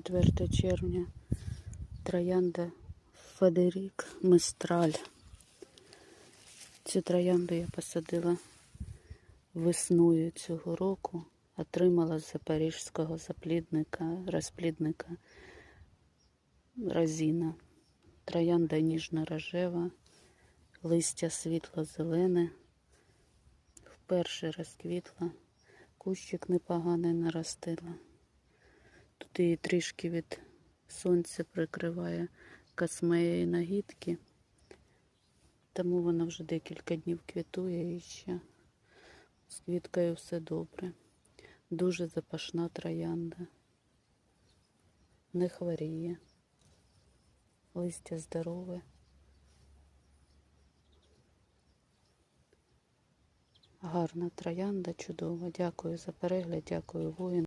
24 червня. Троянда Федерік Мистраль. Цю троянду я посадила весною цього року. Отримала з запорізького заплідника, розплідника Розіна. Троянда ніжно-рожева, листя світло-зелене. Вперше розквітла, кущик непоганий наростила. Її трішки від сонця прикриває космея і нагідки, тому вона вже декілька днів квітує і ще з квіткою все добре. Дуже запашна троянда. Не хворіє. Листя здорове. Гарна троянда, чудова. Дякую за перегляд, дякую воїн.